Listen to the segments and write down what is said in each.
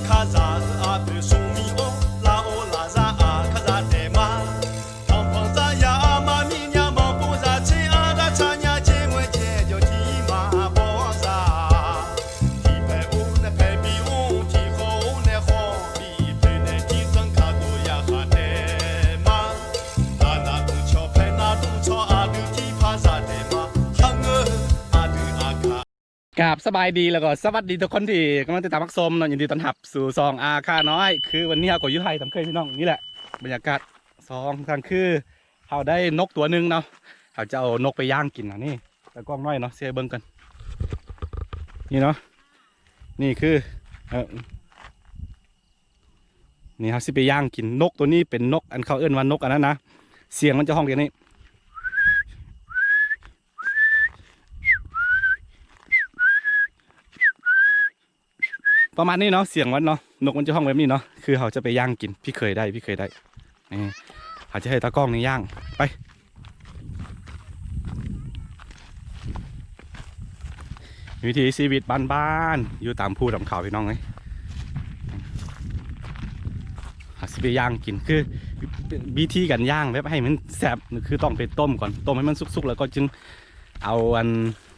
cause I กราบสบายดีแล้วก็สวัสดีทุกคนที่กำลังติดตามพักชมเนาะยินดีต้อนรับสู่ซองอาค่าน้อย คือวันนี้เราก็อยุ่ไทยทำเคยพี่น้องนี่แหละบรรยากาศซองทางคือเราได้นกตัวหนึ่งเนาะเราจะเอานกไปย่างกินนะนี่แต่กล้องน้อยเนาะเสียเบิ้งกัน นี่เนาะนี่คือเออนี่ครับสิไปย่างกินนกตัวนี้เป็นนกอันเขาเอื้นว่านกอันนั้นนะเสียงมันจะห้องเดียวนี้ ประมาณนี้เนาะเสียงมันเนาะนกมันจะห้องแบบนี้เนาะคือเขาจะไปย่างกินพี่เคยได้พี่เคยได้นี่เขาจะให้ตากล้องนี่ย่างไปวิถีชีวิตบ้านๆอยู่ตามภูตามเขาพี่น้องเลยเขาสิไปย่างกินคือวิธีการย่างแบบให้มันแซ่บคือต้องไปต้มก่อนต้มให้มันสุกๆ แล้วก็จึงเอาอัน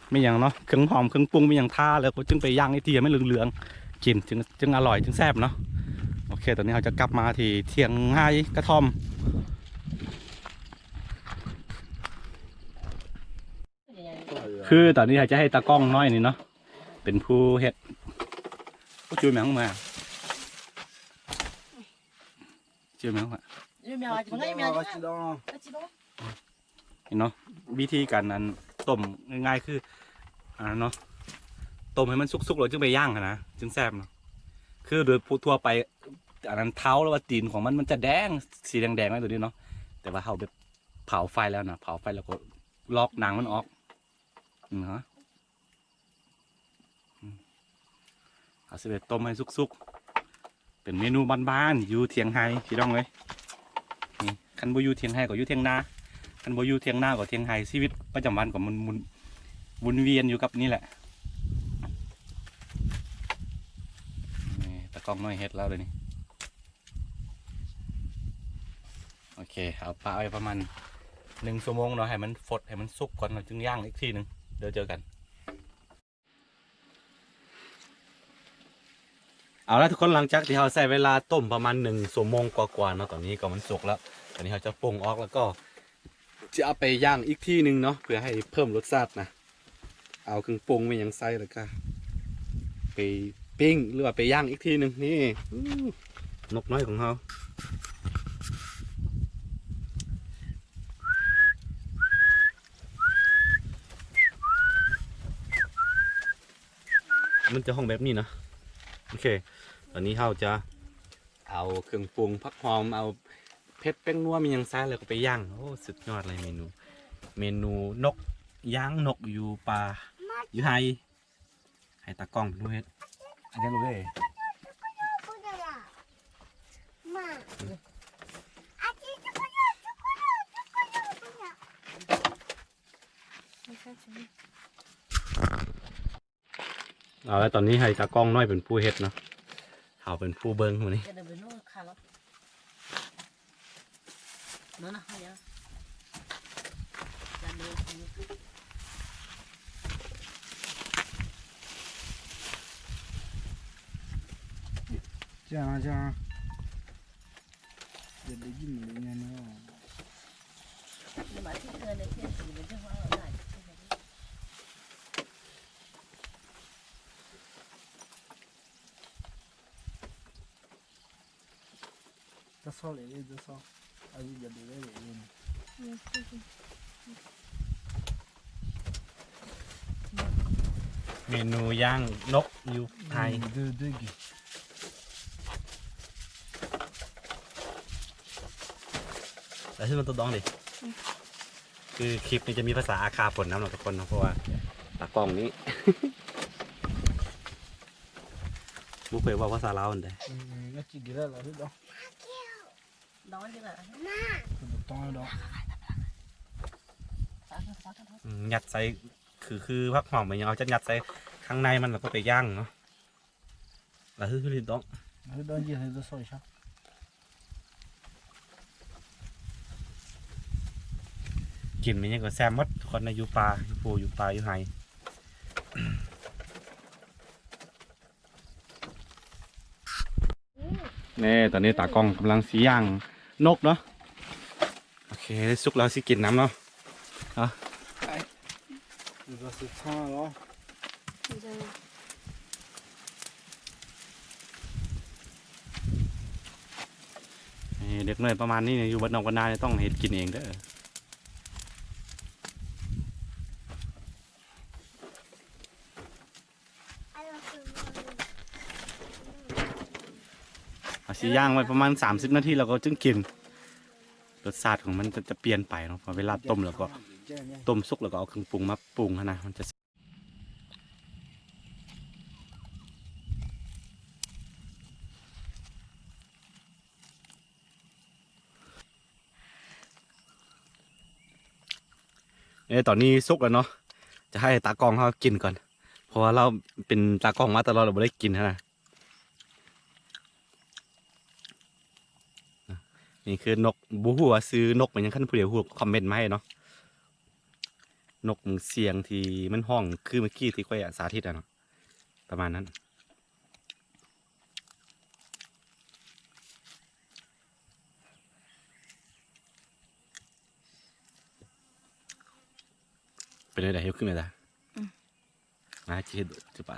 ไม่อย่างเนาะเครื่องหอมเครื่องปรุงไม่อย่างท่าแล้วก็จึงไปย่างไอ้ที่ไม่เหลืองๆ กินจึงจึงอร่อยจึงแซ่บเนาะโอเค ตอนนี้เราจะกลับมาที่เทียงไฮกระท่อมคือตอนนี้เราจะให้ตากล้องน้อยนี่เนาะเป็นผู้เห็ดผู้ช่วยแมงมาช่วยแมงมาเนาะวิธีการนั้นต้มง่ายๆคืออ่าเนาะ ต้มให้มันสุกๆแล้วจึงไปย่างอะนะจึงแซ่บเนาะคือโดยทั่วไปอันนั้นเท้าแล้วว่าตีนของมันมันจะแดงสีแดงๆไว้ตัวนี้เนาะแต่ว่าเขาแบบเผาไฟแล้วนะเผาไฟแล้วก็ลอกหนังมันออกเนาะเอาสิไปต้มให้สุกๆเป็นเมนูบ้านๆอยู่เทียงไฮพี่น้องเลยนี่คันบ่อยู่เทียงไฮก็อยู่เทียงนาคันบ่อยู่เทียงนากับเทียงไฮชีวิตประจำวันก็มันมุนวนเวียนอยู่กับนี่แหละนี่ตะ กล้องน้อยเฮ็ดแล้วเลยนี่โอเคเอาปลาไว้ประมาณหนึ่งชั่วโมงเนาะให้มันฟดให้มันสุกก่อนเราจึงย่างอีกทีหนึ่งเดี๋ยวเจอกัน เอาละทุกคนหลังจากที่เราใส่เวลาต้มประมาณหนึ่งชั่วโมงกว่าๆเนาะตอนนี้ก็มันสุกแล้วตอนนี้เราจะปรุงออกแล้วก็จะเอาไปย่างอีกที่หนึ่งเนาะเพื่อให้เพิ่มรสชาตินะ เอาเครื่องปรุงไปยังไส้แล้วก็ไป ปิ้งหรือว่าไปย่างอีกที่หนึ่งนี่อู้นกน้อยของเขามันจะห้องแบบนี้นะโอเคตอนนี้เราจะเอาเครื่องปรุงพักหอมเอาเพชรแป้งนัวมียังซ่าแล้วก็ไปย่างโอ้สุดยอดเลยเมนู เมนูนกย่างนกอยู่ป่าอยู่ไฮให้ตากล้องเป็น ผู้เฮ็ดอันนี้รู้เลย 마. 아직 초코야, 초코야, 초코야, 초코야. เอาแล้วตอนนี้ให้ตากล้องน้อยเป็นผู้เฮ็ดเนาะเขาเป็นผู้เบิ้งวันนี้ 얘들 왜 너무 칼라 너나 하냐 자, 너 자, 자. 이제 내기 뭐냐면요. That's all it is, that's all. I need to do that again. Yes, thank you. เมนูย่างนกยูไทยดื้อดื้อ แล้วที่มันตัวดองดิ คือคลิปนี้จะมีภาษาอาคาผลน้ำะทุกคนนะเพราะว่าตากล้องนี้มุกเคยว่าภาษาลาวอันใดน่กินดีแล้วเหรอที่ดองดองดีแล้วน่าต้องดองยัดใส่คือคือพักหอมเไปยังเอาจะหยัดใส่ข้างในมันแล้วก็ไปย่างเนาะแล้วคือคือดองดิ้วดองยี่ห้ตัวสวยชอบ กินมันยังก็แซมหมดคนในอยู่ป่าอยู่ปูอยู่ป่าอยู่ไฮนี่ตอนนี้ตากล้องกำลังสีย่างนกเนาะโอเคได้สุกแล้วสิกินน้ำเนาะ Det var så fan då. นี่เด็กน้อยประมาณนี้เนี่ยอยู่บ้านนอกบ้านนาเนี่ยต้องเห็ดกินเองเด้อ เอาสีย่างไว้ประมาณ 30 นาทีแล้วก็จึงกินรสชาติของมันจะจะเปลี่ยนไปเนาะพอเวลาต้มแล้วก็ต้มสุกแล้วก็เอาเครื่องปรุงมาปรุงนะมันจะเอ้ยตอนนี้สุกแล้วเนาะจะให้ตากองเขากินก่อน ราะว่าเราเป็นตากล้องมาตลอดเราไม่ได้กินนะนี่คือนกบูฮูว่าซื้อนกเหมันยังขั้นผู้เดียวฮู้คอมเมนต์มาให้เนาะนกเสียงที่มันห้องคือเมื่อกี้ที่ค่อยสาธิตอะเนาะประมาณนั้นเป็นอะไรเฮ้ยขึ้นมาได้ มาจีดจุบไป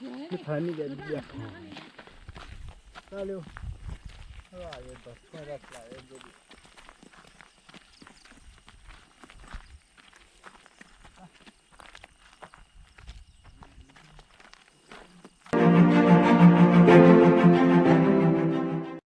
त्टानी ये दिद्ग्या को जालिव तराव ये बस्कारत लाव ये